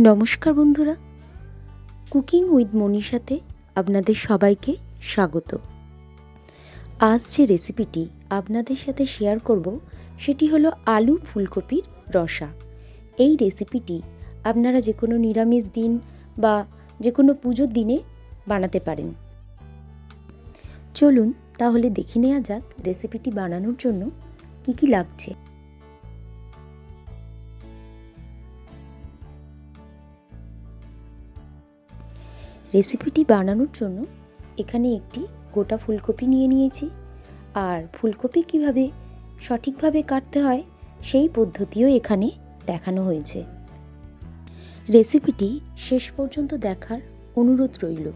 নমস্কার বন্ধুরা। Cooking with মনীষাতে আপনাদের সবাইকে স্বাগত। আজ যে রেসিপিটি আপনাদের সাথে শেয়ার করব, সেটি হলো আলু ফুলকপির রসা। এই রেসিপিটি আপনারা যে কোনো নিরামিষ দিন বা যে কোনো পুজোর দিনে বানাতে পারেন। চলুন তাহলে দেখে নেওয়া যাক রেসিপিটি বানানোর জন্য কী কী লাগছে। রেসিপিটি বানানোর জন্য এখানে একটি গোটা ফুলকপি নিয়ে নিয়েছি। আর ফুলকপি কীভাবে সঠিকভাবে কাটতে হয় সেই পদ্ধতিও এখানে দেখানো হয়েছে। রেসিপিটি শেষ পর্যন্ত দেখার অনুরোধ রইল।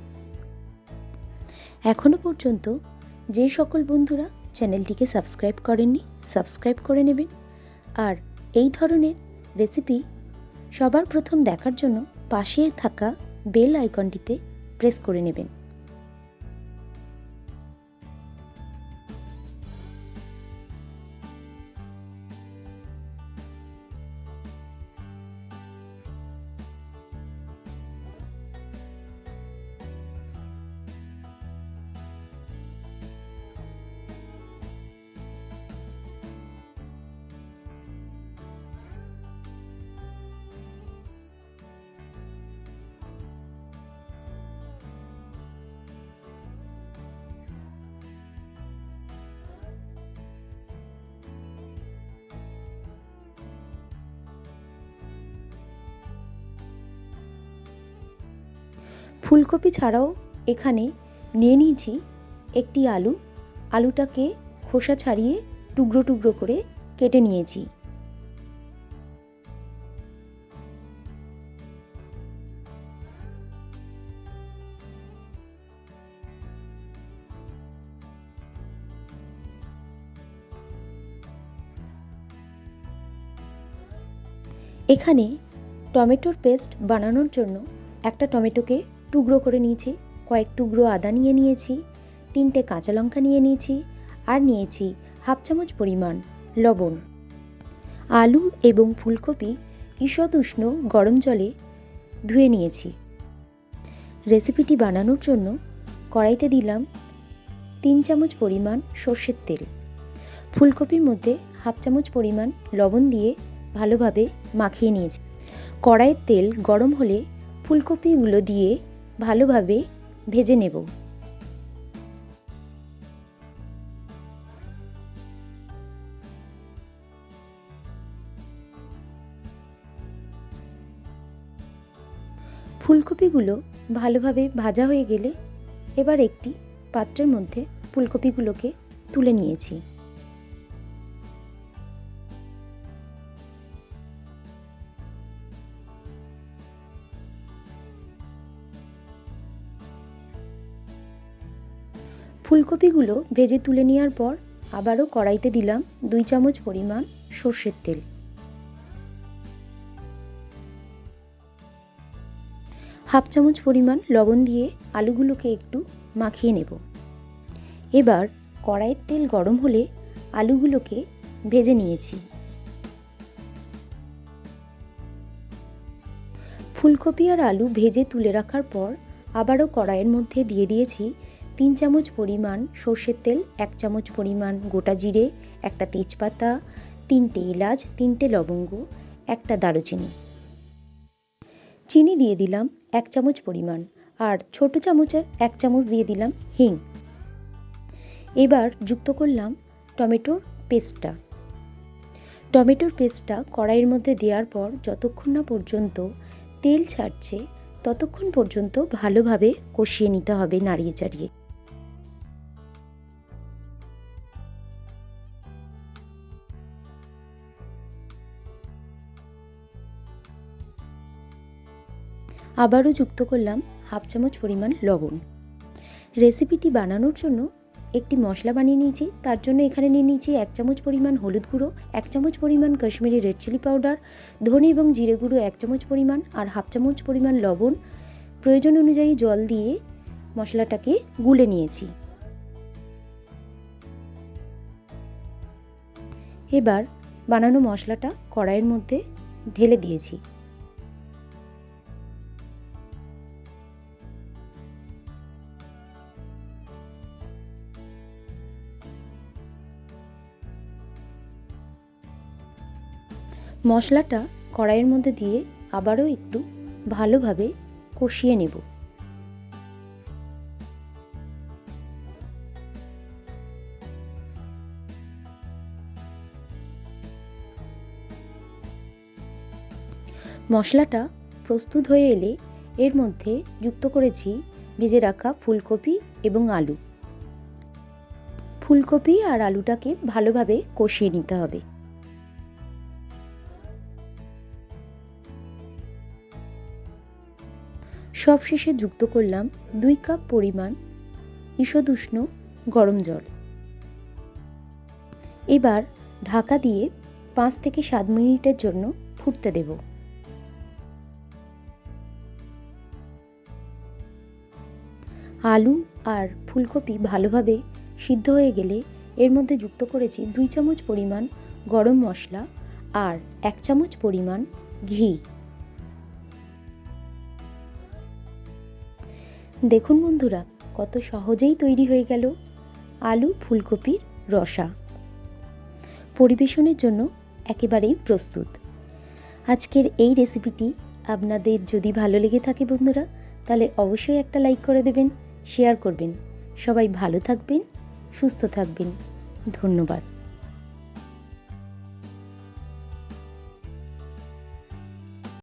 এখনও পর্যন্ত যে সকল বন্ধুরা চ্যানেলটিকে সাবস্ক্রাইব করেননি, সাবস্ক্রাইব করে নেবেন। আর এই ধরনের রেসিপি সবার প্রথম দেখার জন্য পাশে থাকা বেল আইকনটিতে প্রেস করে নেবেন। ফুলকপি ছাড়াও এখানে নিয়ে নিয়েছি একটি আলু। আলুটাকে খোসা ছাড়িয়ে টুকরো টুকরো করে কেটে নিয়েছি। এখানে টমেটোর পেস্ট বানানোর জন্য একটা টমেটোকে টুকরো করে নিয়েছি, কয়েক টুকরো আদা নিয়ে নিয়েছি, তিনটে কাঁচা লঙ্কা নিয়ে নিয়েছি আর নিয়েছি হাফ চামচ পরিমাণ লবণ। আলু এবং ফুলকপি ঈষৎ উষ্ণ গরম জলে ধুয়ে নিয়েছি। রেসিপিটি বানানোর জন্য কড়াইতে দিলাম তিন চামচ পরিমাণ সর্ষের তেল। ফুলকপির মধ্যে হাফ চামচ পরিমাণ লবণ দিয়ে ভালোভাবে মাখিয়ে নিয়েছি। কড়াইয়ের তেল গরম হলে ফুলকপিগুলো দিয়ে ভালোভাবে ভেজে নেব। ফুলকপিগুলো ভালোভাবে ভাজা হয়ে গেলে এবার একটি পাত্রের মধ্যে ফুলকপিগুলোকে তুলে নিয়েছি। ফুলকপিগুলো ভেজে তুলে নেওয়ার পর আবারও কড়াইতে দিলাম দুই চামচ পরিমাণ সর্ষের তেল। হাফ চামচ পরিমাণ লবণ দিয়ে আলুগুলোকে একটু মাখিয়ে নেব। এবার কড়াইয়ের তেল গরম হলে আলুগুলোকে ভেজে নিয়েছি। ফুলকপি আর আলু ভেজে তুলে রাখার পর আবারও কড়াইয়ের মধ্যে দিয়ে দিয়েছি তিন চামচ পরিমাণ সর্ষের তেল, এক চামচ পরিমাণ গোটা জিরে, একটা তেজপাতা, তিনটে এলাচ, তিনটে লবঙ্গ, একটা দারুচিনি। চিনি দিয়ে দিলাম এক চামচ পরিমাণ আর ছোট চামচের এক চামচ দিয়ে দিলাম হিং। এবার যুক্ত করলাম টমেটোর পেস্টটা। টমেটোর পেস্টটা কড়াইয়ের মধ্যে দেওয়ার পর যতক্ষণ না পর্যন্ত তেল ছাড়ছে, ততক্ষণ পর্যন্ত ভালোভাবে কষিয়ে নিতে হবে নাড়িয়ে চাড়িয়ে আবারও যুক্ত করলাম হাফ চামচ পরিমাণ লবণ। রেসিপিটি বানানোর জন্য একটি মশলা বানিয়ে নিয়েছি, তার জন্য এখানে নিয়ে নিয়েছি এক চামচ পরিমাণ হলুদ গুঁড়ো, এক চামচ পরিমাণ কাশ্মীরি রেড চিলি পাউডার, ধনে এবং জিরে গুঁড়ো এক চামচ পরিমাণ আর হাফ চামচ পরিমাণ লবণ। প্রয়োজন অনুযায়ী জল দিয়ে মশলাটাকে গুলে নিয়েছি। এবার বানানো মশলাটা কড়াইয়ের মধ্যে ঢেলে দিয়েছি। মশলাটা কড়াইয়ের মধ্যে দিয়ে আবারও একটু ভালোভাবে কষিয়ে নেব। মশলাটা প্রস্তুত হয়ে এলে এর মধ্যে যুক্ত করেছি ভেজে রাখা ফুলকপি এবং আলু। ফুলকপি আর আলুটাকে ভালোভাবে কষিয়ে নিতে হবে। সবশেষে যুক্ত করলাম দুই কাপ পরিমাণ ঈষদুষ্ণ গরম জল। এবার ঢাকা দিয়ে পাঁচ থেকে সাত মিনিটের জন্য ফুটতে দেব। আলু আর ফুলকপি ভালোভাবে সিদ্ধ হয়ে গেলে এর মধ্যে যুক্ত করেছি দুই চামচ পরিমাণ গরম মশলা আর এক চামচ পরিমাণ ঘি। দেখুন বন্ধুরা, কত সহজেই তৈরি হয়ে গেল আলু ফুলকপির রসা। পরিবেশনের জন্য একেবারেই প্রস্তুত। আজকের এই রেসিপিটি আপনাদের যদি ভালো লেগে থাকে বন্ধুরা, তাহলে অবশ্যই একটা লাইক করে দেবেন, শেয়ার করবেন। সবাই ভালো থাকবেন, সুস্থ থাকবেন। ধন্যবাদ।